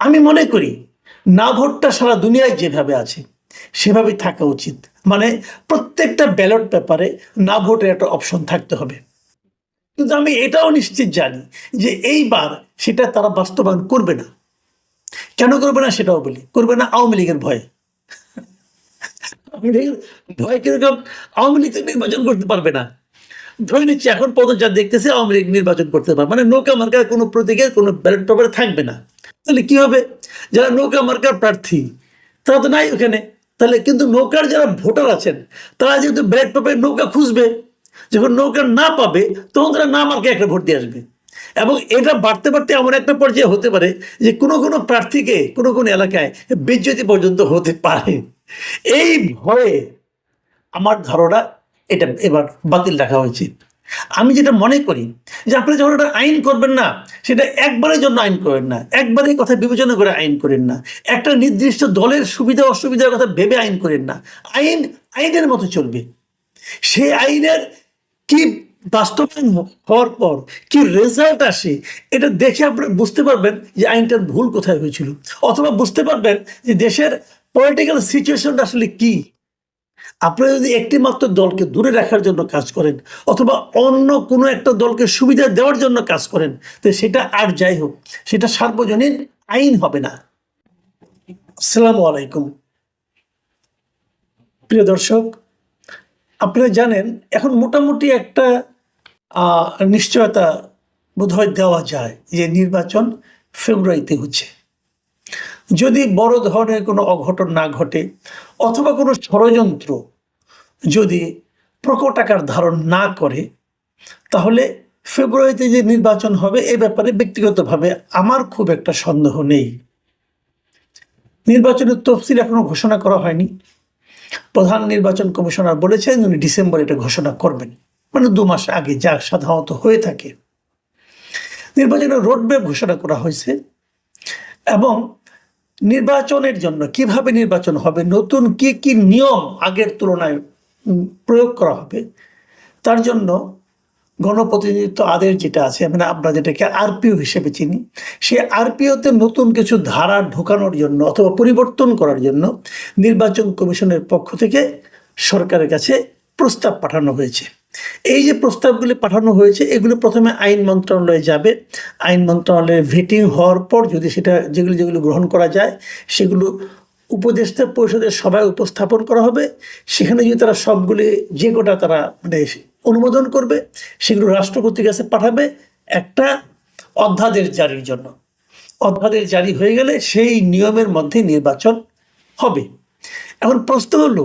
আমি মনে করি না ভোটটা সারা দুনিয়ায় যেভাবে আছে, সেভাবেই থাকা উচিত। মানে প্রত্যেকটা ব্যালট পেপারে না ভোটের একটা অপশন থাকতে হবে। কিন্তু আমি এটাও নিশ্চিত জানি যে এইবার সেটা তারা বাস্তবায়ন করবে না। কেন করবে না সেটাও বলি। করবে না আওয়ামী লীগের ভয়ে। আওয়ামী লীগের ভয় কীরকম আওয়ামী লীগ নির্বাচন করতে পারবে না। ধরে নিচ্ছি এখন পর্যন্ত যা দেখতেছে আওয়ামী লীগ নির্বাচন করতে পারবে মানে নৌকা মার্কার কোনো প্রতীকের কোনো ব্যালট পেপারে থাকবে না। তাহলে কি হবে? যারা নৌকা মার্কার প্রার্থী, তারা তো নাই ওখানে। তাহলে কিন্তু নৌকার যারা ভোটার আছেন, তারা যেহেতু ব্যালট পেপারে নৌকা খুঁজবে, যখন নৌকা না পাবে, তখন তারা না মার্কে একটা ভোট দিয়ে আসবে। এবং এটা বাড়তে বাড়তে এমন একটা পর্যায়ে হতে পারে যে কোনো কোনো প্রার্থীকে কোনো কোনো এলাকায় বেজ্জতি পর্যন্ত হতে পারে। এই ভয়ে আমার ধারণা এটা এবার বাতিল রাখা উচিত। আমি যেটা মনে করি যে আপনি যখন একটা আইন করবেন না, সেটা একবারের জন্য আইন করেন না একবারের কথা বিবেচনা করে আইন করেন না, একটা নির্দিষ্ট দলের সুবিধা অসুবিধার কথা ভেবে আইন করেন না, আইন, আইনের মতো চলবে। সেই আইনের কি বাস্তবায়ন হওয়ার পর, কি রেজাল্ট আসে, এটা দেখে আপনারা বুঝতে পারবেন যে আইনটার ভুল কোথায় হয়েছিল। অথবা বুঝতে পারবেন যে দেশের পলিটিক্যাল সিচুয়েশনটা আসলে কি। আপনারা যদি একটি মাত্র দলকে দূরে রাখার জন্য কাজ করেন, অথবা অন্য কোনো একটা দলকে সুবিধা দেওয়ার জন্য কাজ করেন, তো সেটা আর যাই হোক, সেটা সার্বজনীন আইন হবে না। আসসালামু আলাইকুম। প্রিয় দর্শক, আপনারা জানেন, এখন মোটামুটি একটা নিশ্চয়তা বোধহয় দেওয়া যায় যে নির্বাচন ফেব্রুয়ারিতে হচ্ছে। যদি বড় ধরনের কোনো অঘটন না ঘটে অথবা কোনো ষড়যন্ত্র যদি প্রকট আকার ধারণ না করে, তাহলে ফেব্রুয়ারিতে যে নির্বাচন হবে এ ব্যাপারে ব্যক্তিগতভাবে আমার খুব একটা সন্দেহ নেই। নির্বাচনের তফসিল এখনও ঘোষণা করা হয়নি। প্রধান নির্বাচন কমিশনার বলেছেন উনি ডিসেম্বরে এটা ঘোষণা করবেন। মানে দু মাস আগে যা সাধারণত হয়ে থাকে। নির্বাচনের রোডম্যাপ ঘোষণা করা হয়েছে এবং নির্বাচনের জন্য কীভাবে নির্বাচন হবে, নতুন কি কি নিয়ম আগের তুলনায় প্রয়োগ করা হবে, তার জন্য গণপ্রতিনিধিত্ব আদেশ যেটা আছে মানে আমরা যেটাকে আরপিও হিসেবে চিনি সেই আরপিওতে নতুন কিছু ধারা ঢোকানোর জন্য অথবা পরিবর্তন করার জন্য নির্বাচন কমিশনের পক্ষ থেকে সরকারের কাছে প্রস্তাব পাঠানো হয়েছে। এই যে প্রস্তাবগুলি পাঠানো হয়েছে, এগুলো প্রথমে আইন মন্ত্রণালয়ে যাবে। আইন মন্ত্রণালয়ে ভেটিং হওয়ার পর যদি সেটা যেগুলো যেগুলো গ্রহণ করা যায়, সেগুলো উপদেষ্টা পরিষদের সভায় উপস্থাপন করা হবে। সেখানে যদি তারা সবগুলি যে কটা তারা মানে অনুমোদন করবে, সেগুলো রাষ্ট্রপতির কাছে পাঠাবে একটা অধ্যাদেশ জারির জন্য। অধ্যাদেশ জারি হয়ে গেলে সেই নিয়মের মধ্যে নির্বাচন হবে। এখন প্রশ্ন হলো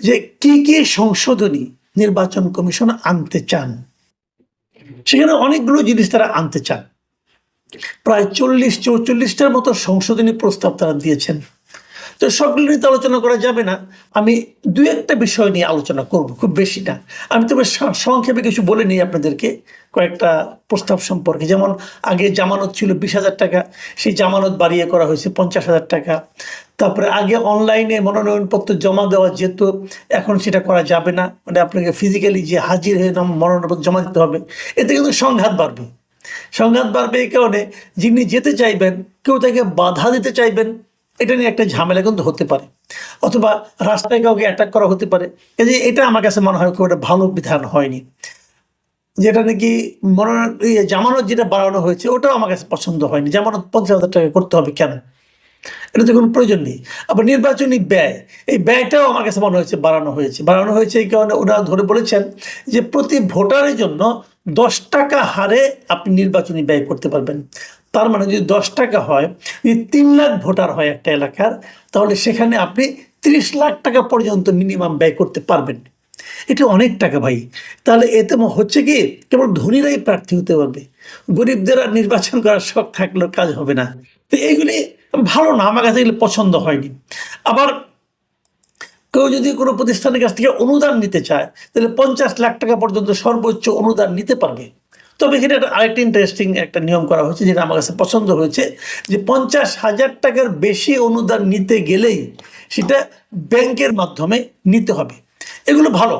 যে কি কি সংশোধনী নির্বাচন কমিশন আনতে চান। সেখানে অনেকগুলো জিনিস তারা আনতে চান। প্রায় চল্লিশ, চৌচল্লিশটার মতো সংশোধনী প্রস্তাব তারা দিয়েছেন। তো সবগুলো নিয়ে তো আলোচনা করা যাবে না। আমি দু একটা বিষয় নিয়ে আলোচনা করব, খুব বেশি না। আমি তবে সংক্ষেপে কিছু বলে নিই আপনাদেরকে, কয়েকটা প্রস্তাব সম্পর্কে। যেমন, আগে জামানত ছিল বিশ হাজার টাকা, সেই জামানত বাড়িয়ে করা হয়েছে পঞ্চাশ হাজার টাকা। তারপরে আগে অনলাইনে মনোনয়নপত্র জমা দেওয়া যেত, এখন সেটা করা যাবে না। মানে আপনাকে ফিজিক্যালি যে হাজির হয়ে মনোনয়নপত্র জমা দিতে হবে, এতে কিন্তু সংঘাত বাড়বে। সংঘাত বাড়বে এই কারণে যিনি যেতে চাইবেন, কেউ তাকে বাধা দিতে চাইবেন এটা নিয়ে একটা ঝামেলা কিন্তু হতে পারে। অথবা রাস্তায় কাউকে অ্যাটাক করা হতে পারে। এই যে এটা আমার কাছে মনে হয় খুব একটা ভালো বিধান হয়নি। যেটা নাকি মনে জামানত যেটা বাড়ানো হয়েছে, ওটাও আমার কাছে পছন্দ হয়নি। জামানত পঞ্চাশ হাজার টাকা করতে হবে কেন? এটা তো কোনো প্রয়োজন নেই। আবার নির্বাচনী ব্যয়, এই ব্যয়টাও আমার কাছে মনে হয়েছে বাড়ানো হয়েছে। বাড়ানো হয়েছে এই কারণে ওনারা ধরে বলেছেন যে প্রতি ভোটারের জন্য দশ টাকা হারে আপনি নির্বাচনী ব্যয় করতে পারবেন। তার মানে যদি দশ টাকা হয়, যদি তিন লাখ ভোটার হয় একটা এলাকার, তাহলে সেখানে আপনি তিরিশ লাখ টাকা পর্যন্ত মিনিমাম ব্যয় করতে পারবেন। এটা অনেক টাকা ভাই। তাহলে এতে হচ্ছে কি, কেবল ধনীরাই প্রার্থী হতে পারবে। গরিবদের আর নির্বাচন করার শখ থাকলেও কাজ হবে না। তো এইগুলি ভালো না, আমার কাছে এগুলো পছন্দ হয়নি। আবার কেউ যদি কোনো প্রতিষ্ঠানের কাছ থেকে অনুদান নিতে চায়, তাহলে পঞ্চাশ লাখ টাকা পর্যন্ত সর্বোচ্চ অনুদান নিতে পারবে। তবে এখানে একটা আরেকটা ইন্টারেস্টিং একটা নিয়ম করা হয়েছে যেটা আমার কাছে পছন্দ হয়েছে, যে পঞ্চাশ হাজার টাকার বেশি অনুদান নিতে গেলেই সেটা ব্যাংকের মাধ্যমে নিতে হবে। এগুলো ভালো।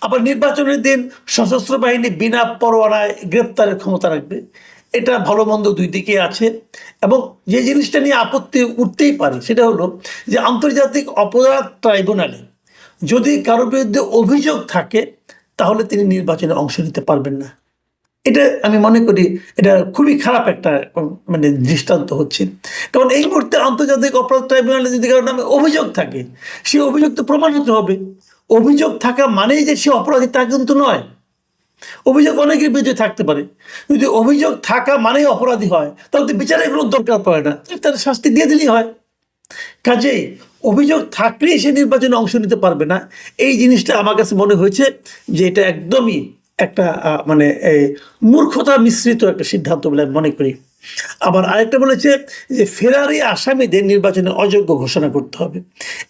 আবার নির্বাচনের দিন সশস্ত্র বাহিনী বিনা পরোয়ানায় গ্রেপ্তারের ক্ষমতা রাখবে। এটা ভালো মন্দ দুই দিকে আছে। এবং যে জিনিসটা নিয়ে আপত্তি উঠতেই পারে সেটা হলো যে আন্তর্জাতিক অপরাধ ট্রাইব্যুনালে যদি কারোর বিরুদ্ধে অভিযোগ থাকে, তাহলে তিনি নির্বাচনে অংশ নিতে পারবেন না। এটা আমি মনে করি এটা খুবই খারাপ একটা মানে দৃষ্টান্ত হচ্ছে। কারণ এই মুহূর্তে আন্তর্জাতিক অপরাধ ট্রাইব্যুনালে যদি কারও নামে অভিযোগ থাকে সেই অভিযোগ তো প্রমাণ হতে হবে। অভিযোগ থাকা মানেই যে সে অপরাধী তা কিন্তু নয়। অভিযোগ অনেকের বিরুদ্ধে থাকতে পারে। যদি অভিযোগ থাকা মানেই অপরাধী হয়, তাহলে তো বিচারের কোনো দরকার পড়ে না। তার শাস্তি দিয়ে দিলেই হয়। কাজেই অভিযোগ থাকলেই সে নির্বাচনে অংশ নিতে পারবে না। এই জিনিসটা আমার কাছে মনে হয়েছে যে এটা একদমই একটা মানে এই, মূর্খতা মিশ্রিত একটা সিদ্ধান্ত বলে আমি মনে করি। আবার আরেকটা বলেছে যে ফেরারি আসামিদের নির্বাচনে অযোগ্য ঘোষণা করতে হবে।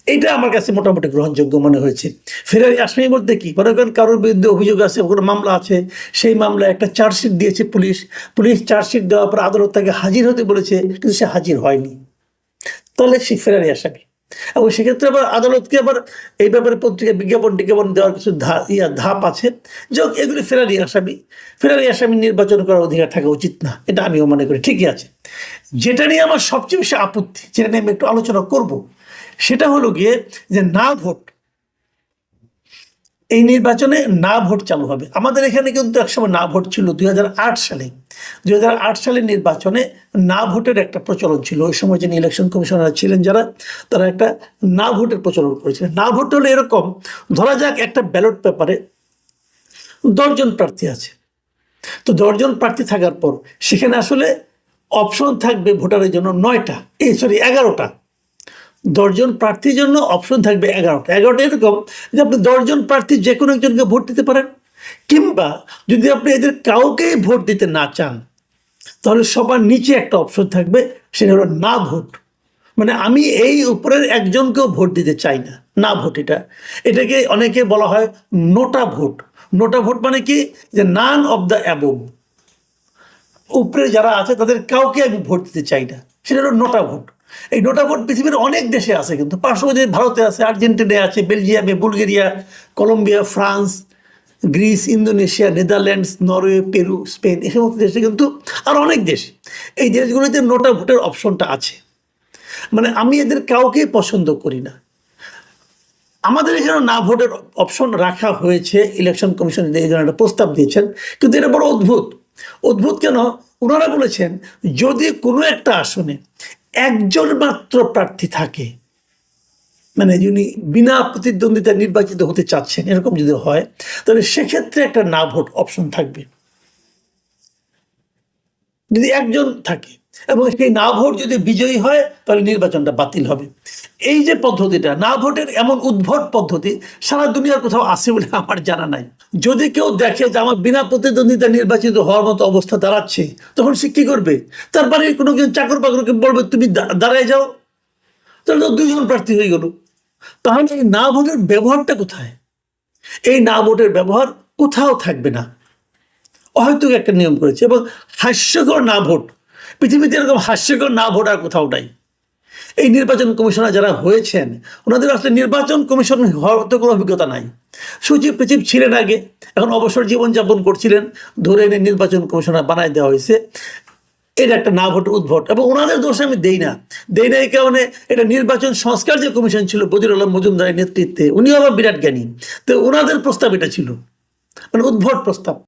এটা আমার কাছে মোটামুটি গ্রহণযোগ্য মনে হয়েছে। ফেরারি আসামি বলতে কি? মনে করেন কারোর বিরুদ্ধে অভিযোগ আছে কোনো মামলা আছে সেই মামলায় একটা চার্জশিট দিয়েছে পুলিশ। পুলিশ চার্জশিট দেওয়ার পর আদালত তাকে হাজির হতে বলেছে কিন্তু সে হাজির হয়নি। তাহলে সে ফেরারি আসামি। এবং সেক্ষেত্রে আবার আদালতকে আবার এই ব্যাপারে পত্রিকা বিজ্ঞাপন টিজ্ঞাপন দেওয়ার কিছু ধা- ইয়া ধাপ আছে। যে হোক, এগুলি ফেরারি আসামি ফেরারি আসামি নির্বাচন করার অধিকার থাকা উচিত না এটা আমিও মনে করি ঠিকই আছে। যেটা নিয়ে আমার সবচেয়ে বেশি আপত্তি যেটা নিয়ে আমি একটু আলোচনা করব সেটা হলো গিয়ে যে না ভোট এই নির্বাচনে না ভোট চালু হবে। আমাদের এখানে কিন্তু একসময় না ভোট ছিল দুই হাজার আট সালে। দুই হাজার আট সালের নির্বাচনে না ভোটের একটা প্রচলন ছিল। ওই সময় যিনি ইলেকশন কমিশনার ছিলেন যারা, তারা একটা না ভোটের প্রচলন করেছিলেন। না ভোট হলে এরকম, ধরা যাক একটা ব্যালট পেপারে দশজন প্রার্থী আছে। তো দশজন প্রার্থী থাকার পর সেখানে আসলে অপশন থাকবে ভোটারের জন্য নয়টা, এই সরি এগারোটা। দশজন প্রার্থীর জন্য অপশন থাকবে এগারোটা। এগারোটা এরকম যে আপনি দশজন প্রার্থী যে কোনো একজনকে ভোট দিতে পারেন। কিংবা যদি আপনি এদের কাউকেই ভোট দিতে না চান, তাহলে সবার নিচে একটা অপশন থাকবে, সেটা হলো না ভোট। মানে আমি এই উপরের একজনকেও ভোট দিতে চাই না না ভোট এটা। এটাকে অনেকে বলা হয় নোটা ভোট। নোটা ভোট মানে কি? যে নান অফ দ্য অ্যাবভ উপরে যারা আছে, তাদের কাউকে আমি ভোট দিতে চাই না, সেটা হলো নোটা ভোট। এই নোটা ভোট পৃথিবীর অনেক দেশে আছে, কিন্তু পার্শ্ববর্তী ভারতে আছে, আর্জেন্টিনায় আছে, বেলজিয়ামে, Bulgaria, Colombia, France Greece, Indonesia, Netherlands, Norway, Peru, Spain, এই সমস্ত দেশে কিন্তু আর অনেক দেশ এই দেশগুলোতে নোটা ভোটের অপশনটা আছে। মানে আমি এদের কাউকেই পছন্দ করি না। আমাদের এখানে না ভোটের অপশন রাখা হয়েছে, ইলেকশন কমিশন একটা প্রস্তাব দিয়েছেন, কিন্তু এটা বড় অদ্ভুত। অদ্ভুত কেন? ওনারা বলেছেন, যদি কোনো একটা আসনে একজন মাত্র প্রার্থী থাকে মানে যিনি বিনা প্রতিদ্বন্দ্বিতা নির্বাচিত হতে চাচ্ছেন, এরকম যদি হয়, তাহলে সেক্ষেত্রে একটা না ভোট অপশন থাকবে। যদি একজন থাকে এবং সেই না ভোট যদি বিজয়ী হয়, তাহলে নির্বাচনটা বাতিল হবে। এই যে পদ্ধতিটা, না ভোটের এমন উদ্ভট পদ্ধতি সারা দুনিয়ার কোথাও আছে বলে আমার জানা নাই। যদি কেউ দেখে যে আমার বিনা প্রতিদ্বন্দ্বিতা নির্বাচিত হওয়ার মতো অবস্থা দাঁড়াচ্ছে, তখন সে কি করবে? তার বাড়ির কোনো চাকর বাকরকে বলবে, তুমি দাঁড়ায় যাও। তাহলে তো দুইজন প্রার্থী হয়ে গেল। তাহলে এই না ভোটের ব্যবহারটা কোথায়? এই না ভোটের ব্যবহার কোথাও থাকবে না। অহৈতুক একটা নিয়ম করেছে এবং হাস্যকর না ভোট, পৃথিবীতে এরকম হাস্যকর না ভোট আর কোথাও নাই। এই নির্বাচন কমিশনার যারা হয়েছেন, ওনাদের আসলে নির্বাচন কমিশন হওয়ার তো কোনো অভিজ্ঞতা নাই। সচিব টচিব ছিলেন আগে, এখন অবসর জীবনযাপন করছিলেন, ধরে এনে নির্বাচন কমিশনার বানায় দেওয়া হয়েছে। এটা একটা না ভোট, উদ্ভট। এবং ওনাদের দোষ আমি দেই না। দেই না এই কারণে এটা নির্বাচন সংস্কার যে কমিশন ছিল বদির আলম মজুমদারের নেতৃত্বে উনি আবার বিরাট জ্ঞানী। তো ওনাদের প্রস্তাব এটা ছিল। মানে উদ্ভট প্রস্তাব।